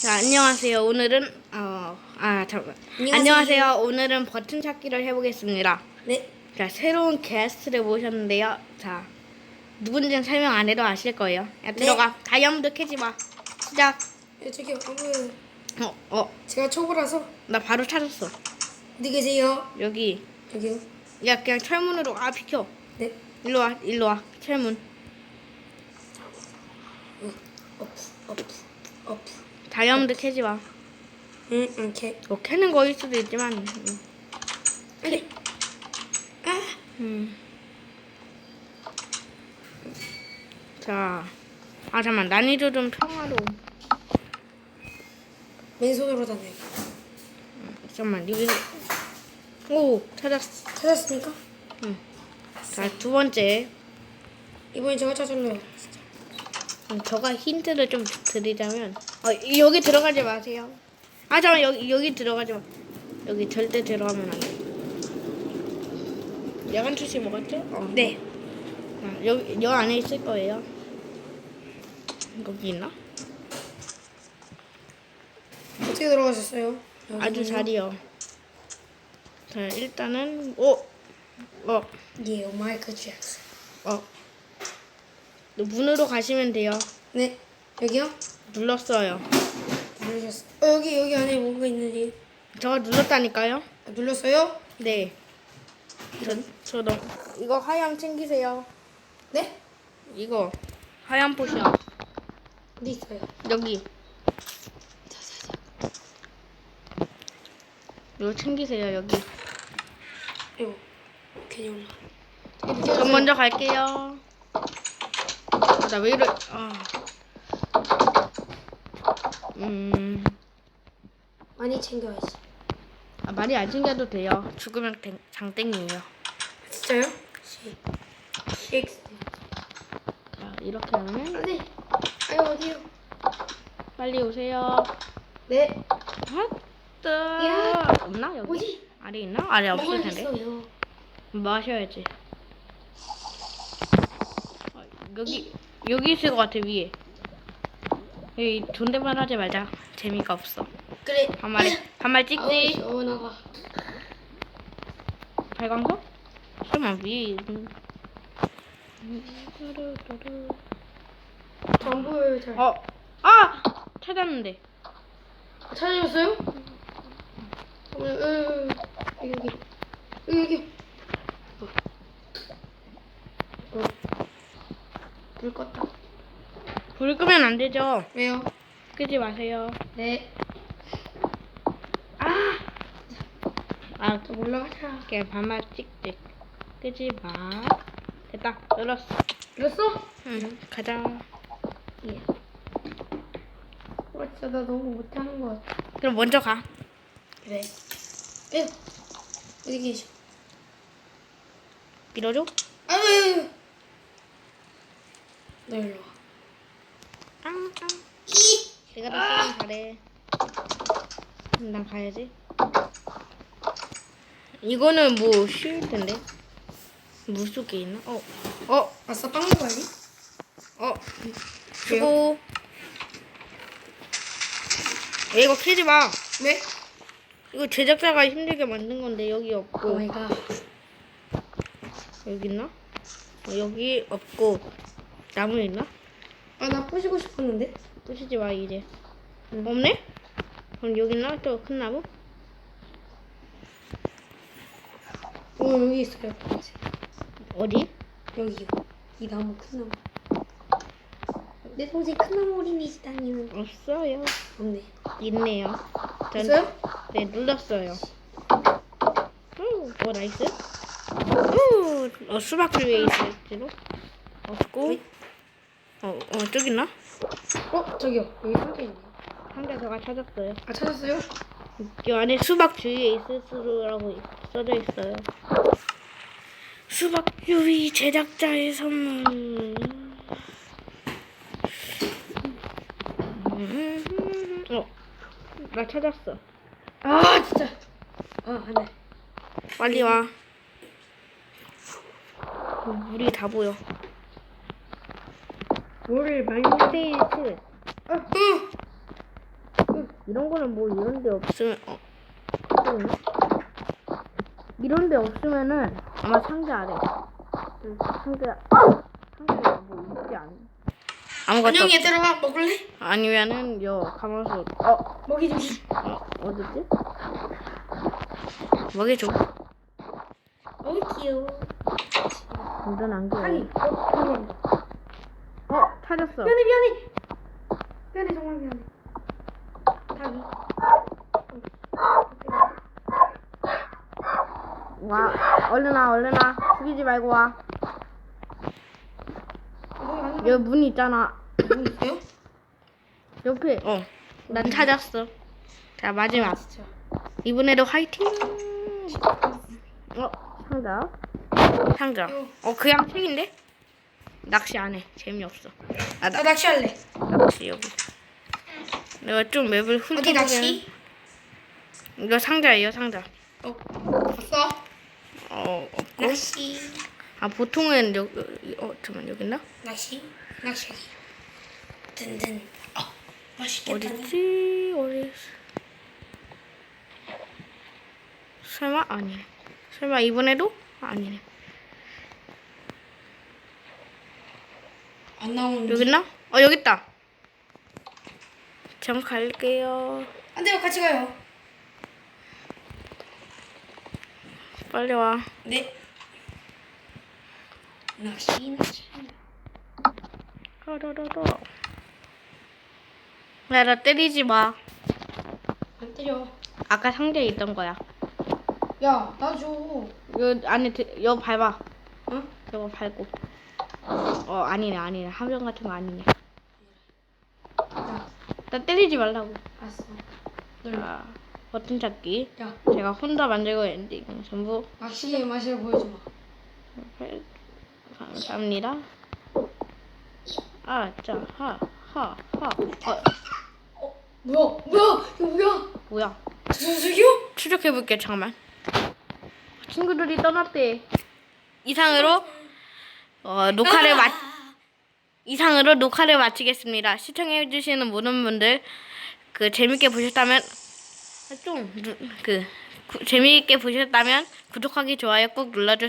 자, 안녕하세요. 오늘은 어, 아, 잠깐. 안녕하세요. 안녕하세요. 오늘은 버튼 찾기를 해보겠습니다. 네. 자, 새로운 게스트를 모셨는데요. 자, 누군지는 설명 안 해도 아실 거예요. 야, 들어가. 다이아몬드 캐지 마. 시작. 예, 저기 방금 어, 어, 제가 초보라서 나 바로 찾았어. 어디 계세요? 여기. 여기요. 야, 그냥 철문으로 아 비켜. 네. 일로 와, 일로 와. 철문. 어프 어프 어프. 다이아몬드 캐지 마. 응, 이렇게. 뭐 캐는 거일 수도 있지만. 음. 빨리. 아, 음. 자, 아 잠만 난이도 좀 평화로움. 맨손으로 다녀요. 잠만 여기. 오 찾았어. 찾았습니까? 자두 번째. 이번엔 제가 찾았네요. 음, 저가 힌트를 좀 드리자면, 어 이- 여기 들어가지 마세요. 아 잠만 여기 여기 들어가지 마. 여기 절대 들어가면 안 돼. 야간 투시 먹었죠? 어. 네. 아, 여기 여 안에 있을 거예요. 여기 있나? 어떻게 들어가셨어요? 아주 잘이요. 자, 일단은 오, 어, 예, 마이클 잭슨. 어. 문으로 가시면 돼요. 네. 여기요? 눌렀어요. 누르셨어. 어, 여기 여기 안에 뭔가 있는지. 저가 눌렀다니까요. 아, 눌렀어요? 네. 저, 저도 이거 하얀 챙기세요. 네? 이거 하얀 포션 어디 있어요? 여기. 이거 챙기세요 여기. 이거. 괜히 올라. 저 먼저 갈게요. 나 왜 이래? 아. 음. 많이 챙겨야지. 아, 많이 안 챙겨도 돼요. 죽으면 땡- 장땡이에요. 진짜요? 시. 자, 이렇게 하면 안돼. 아유 어디요? 빨리 오세요. 네. 핫뜨 야. 없나 여기? 뭐지? 아래 있나? 아래 없을 뭐가 텐데. 있어요? 마셔야지. 어, 여기 여기 있을 것 같아 위에. 여기 존댓말 하지 말자. 재미가 없어. 그래. 반말 아우 찍지. 시원하다. 발광석? 설마 위에 있는. 안 보여요 잘. 어, 아 찾았는데. 찾으셨어요? 어, 어, 어, 여기 여기 여기 여기. 어. 불 껐다. 불 끄면 안 되죠. 왜요? 끄지 마세요. 네. 아, 아, 저 올라가자. 그냥 반말 찍찍. 끄지 마. 됐다. 열었어. 이랬어? 응, 가자. 예. 와 진짜 나 너무 못하는 것 같아. 그럼 먼저 가. 그래. 에 어디 계셔? 밀어줘. 아유. 너 일로 와. 내가 더 쓰면 잘해. 그럼 난 가야지. 이거는 뭐 쉬울 텐데. 물 속에 있나? 어, 어, 아싸 빵 먹어야지. 어. 수고. 야, 이거 캐지 마. 네? 이거 제작자가 힘들게 만든 건데 여기 없고 오 마이 갓. 여기 있나? 어, 여기 없고 나무 있나? 아 나 부시고 싶었는데. 부시지 마 이제. 응. 없네? 그럼 여기 있나? 또 큰 나무? 오 여기 있어요. 어디? 여기요. 이 나무 큰 나무. 내 동생 큰 나무 어린이집 다니는 없어요. 없네. 있네요. 전- 있어요? 네 눌렀어요. 오, 오 나이스. 오, 어, 수박줄 위에 있을지도 없고. 어, 어 저기 있나? 어 저기요. 여기 상자 있네. 상자 제가 찾았어요. 아 찾았어요? 이 안에 수박 주위에 있을 수라고 써져 있어요. 수박 유위 제작자의 선물. 어, 나 찾았어. 아 진짜. 아 안 돼. 빨리 와. 어, 물이 다 보여. 뭐를 많이 스테이지 2. 아, 응. 이런 거는 뭐 이런 데 없으면 어. 이런 데 없으면은 아마 상자 아래 응, 상자 상자에 뭐 있지 않 아무것도 안녕 없, 얘들아 먹을래? 아니면은 요 가만서 어, 먹이 주기. 어 어딨지 먹여줘 어이 귀여워. 완전 안 귀여워 아니 어어 찾았어. 미안해 미안해. 미안해 정말 미안해. 닭이. 와 얼른 와 얼른 와. 죽이지 말고 와. 여기 문 있잖아. 뭐 있어요? 옆에. 어 난 찾았어. 자 마지막. 이번에도 화이팅! 어 상자. 상자. 어 그냥 책인데 낚시 안 해 재미없어 아 나 나, 낚시할래. 낚시 여기 내가 좀 맵을 훑어보면 어디 낚시? 이거 상자예요 상자 어 봤어? 어 없고 낚시. 아 보통은 여기 어 잠깐 여기 있나 낚시. 낚시. 든든. 어 맛있겠다. 어딨지 어디 설마 아니네 설마 이번에도 아니네 안 나오는데. 여기 있나 어 여기 있다 전 갈게요 안 돼요 같이 가요. 빨리 와 네. 낚시 낚시. 라라라라 야나 때리지 마 안 때려. 아까 상자에 있던 거야 야, 나 줘. 요 안에 들, 요 밟아 응? 이거 밟고 어 아니네 아니네 함정 같은 거 아니네 야, 나 때리지 말라고 알았어. 널. 자 버튼 찾기 야, 제가 혼자 만들고 엔딩 전부 낚시의 맛을 보여줘봐. 감사합니다 아자하하하 어, 어, 뭐야? 뭐야? 이거 뭐야? 뭐야 선수기요? 추적해볼게 잠깐만 친구들이 떠났대 이상으로 어, 녹화를 마 이상으로 녹화를 마치겠습니다. 시청해 주시는 모든 분들 그 재밌게 보셨다면 좀그 재미있게 보셨다면 구독하기 좋아요 꼭 눌러주세요